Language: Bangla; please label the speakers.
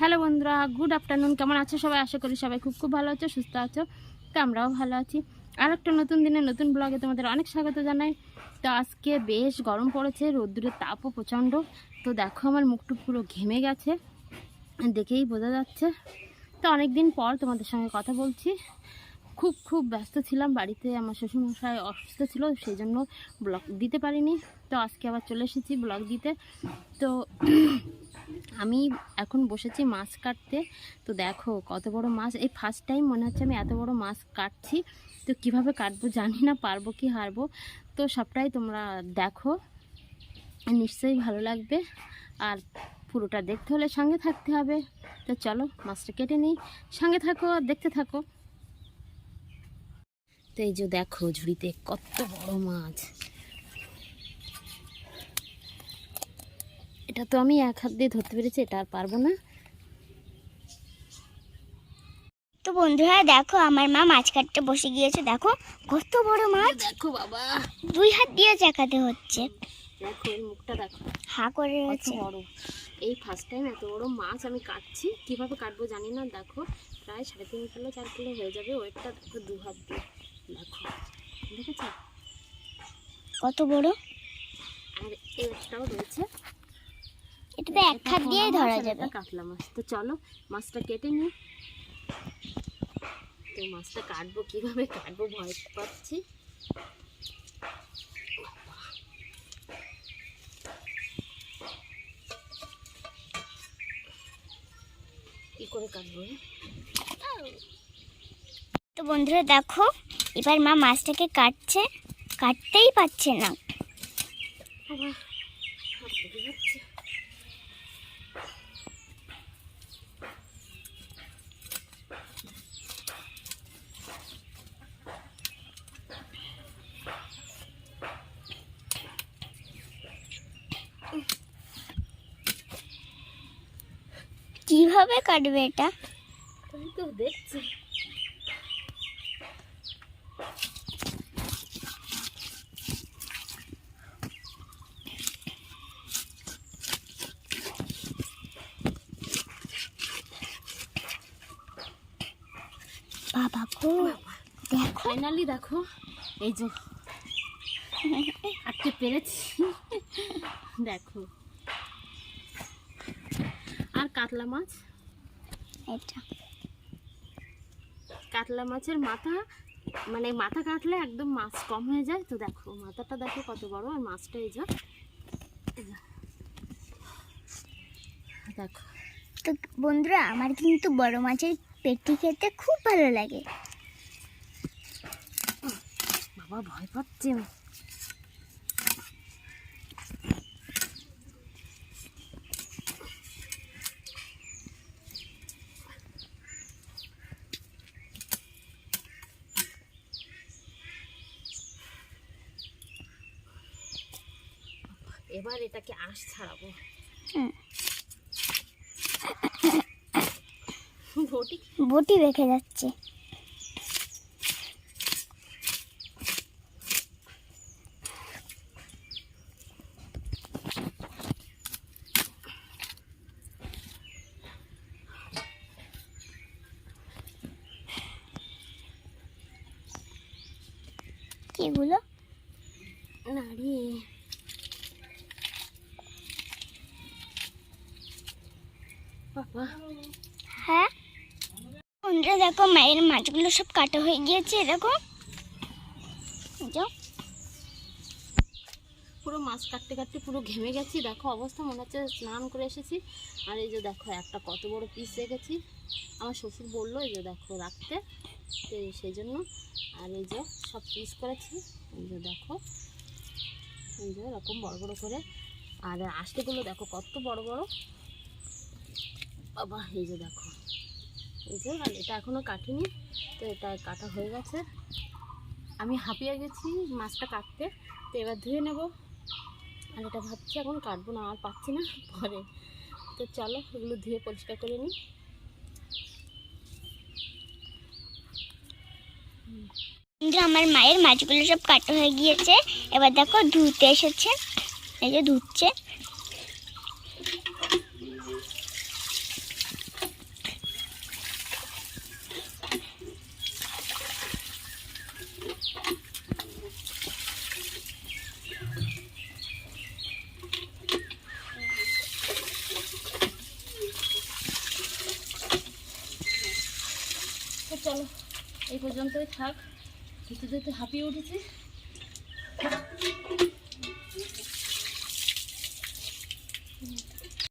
Speaker 1: হ্যালো বন্ধুরা গুড আফটারনুন কেমন আছো সবাই? আশা করি সবাই খুব খুব ভালো আছো, সুস্থ আছো। তো আমরাও ভালো আছি। আর একটা নতুন দিনে নতুন ব্লগে তোমাদের অনেক স্বাগত জানাই। তো আজকে বেশ গরম পড়েছে, রোদ্দুরের তাপও প্রচণ্ড। তো দেখো আমার মুখটু পুরো ঘেমে গেছে, দেখেই বোঝা যাচ্ছে। তো অনেক দিন পর তোমাদের সঙ্গে কথা বলছি। খুব খুব ব্যস্ত ছিলাম, বাড়িতে আমার শ্বশুরমশাই অসুস্থ ছিল, সেই জন্য ব্লগ দিতে পারিনি। তো আজকে আবার চলে এসেছি ব্লগ দিতে। তো আমি এখন বসেছি মাছ কাটতে। তো দেখো কত বড় মাছ। এই ফার্স্ট টাইম মনে হচ্ছে আমি এত বড় মাছ কাটছি। তো কীভাবে কাটবো জানি না, পারব কি হারবো। তো সবটাই তোমরা দেখো। নিশ্চয়ই ভালো লাগবে। আর পুরোটা দেখতে হলে সঙ্গে থাকতে হবে। তো চলো মাছটা কেটে নিই। সঙ্গে থাকো আর দেখতে থাকো। তো এই যে দেখো ঝুড়িতে কত বড় মাছ। এটা তো আমি এক হাত দিয়ে ধরতে পেরেছি এটা আর পারব না।
Speaker 2: তো বন্ধুরা দেখো আমার মা মাছ কাটতে বসে গিয়েছে দেখো কত বড় মাছ।
Speaker 1: দেখো বাবা।
Speaker 2: দুই হাত দিয়ে চাকাতে হচ্ছে।
Speaker 1: দেখো মুখটা দেখো।
Speaker 2: হা করে রয়েছে।
Speaker 1: বড়। এই ফার্স্ট টাইম এত বড় মাছ আমি কাটছি। কীভাবে কাটবো জানি না দেখো প্রায় সাড়ে তিন কিলো চার কিলো হয়ে যাবে ওয়েটটা দেখো দু হাত দিয়ে। দেখো দেখেছ?
Speaker 2: কত বড়?
Speaker 1: আর একটাও রয়েছে।
Speaker 2: এটাতে এক
Speaker 1: পোনা
Speaker 2: দিয়েই ধরা যাবে।
Speaker 1: কাতলা মাছ। তো চলো মাছটা কেটে নিই। তো মাছটা কাটবো কীভাবে? কাটবো ভয় পাচ্ছি। কি করে কাটবো
Speaker 2: তো বন্ধুরা দেখো এবার মা মাছটাকে কাটছে। কাটতেই পারছে না।
Speaker 1: বাবা
Speaker 2: কীভাবে কাটবে এটা?
Speaker 1: তুমি তো দেখছি।
Speaker 2: বাবা গো দেখো।
Speaker 1: ফাইনালি দেখো এই যে আটকে পেরেছি। দেখো। কাতলা মাছ?
Speaker 2: এটা।
Speaker 1: কাতলা মাছের মাথা মানে মাথা কাটলে একদম মাছ কম হয়ে যায়। তো দেখো মাথাটা দেখো কত বড় আর মাছটা এই যে। দেখো।
Speaker 2: তো বন্ধুরা আমার কিন্তু বড় মাছের পেটি খেতে খুব ভালো লাগে।
Speaker 1: বাবা ভয় পাচ্ছে। এবার এটাকে আঁশ ছাড়াবো।
Speaker 2: হুম।
Speaker 1: বটি?
Speaker 2: বটি রেখে যাচ্ছে। এগুলো?
Speaker 1: নাড়ি বাবা
Speaker 2: হ্যাঁ? বন্ধুরা, দেখো, মায়ের মাছগুলো সব কাটা হয়ে গিয়েছে, দেখো। এই
Speaker 1: পুরো মাছ কাটতে কাটতে পুরো ঘেমে গেছি, দেখো অবস্থা, মনে হচ্ছে স্নান করে এসেছি। আর এই যে দেখো, একটা কত বড় পিস রেখেছি আমার শ্বশুর বলল, এই যে দেখো, রাখতে। তো সেই জন্য, আর এই যে সব পিস করেছি। এই যে দেখো, এই যে এরকম বড় বড় করে। আর আষ্টেগুলো দেখো, কত বড় বড়। বাবা, এই যে দেখো। এই যে, আর এটা এখনও কাটিনি, তো এটা কাটা হয়ে গেছে। আমি হাঁপিয়ে গেছি মাছটা কাটতে, তো এবার ধুয়ে নেব। আর এটা ভাবছি এখন কাটবো না, আর পাচ্ছি না পরে। তো চলো, এগুলো ধুয়ে পরিষ্কার করে নিই।
Speaker 2: আমার মায়ের মাছগুলো সব কাটা হয়ে গিয়েছে। এবার দেখো ধুতে এসেছে, এই যে ধুচ্ছে।
Speaker 1: চলো এই পর্যন্তই থাক। যেতে যেতে হাঁপিয়ে উঠেছি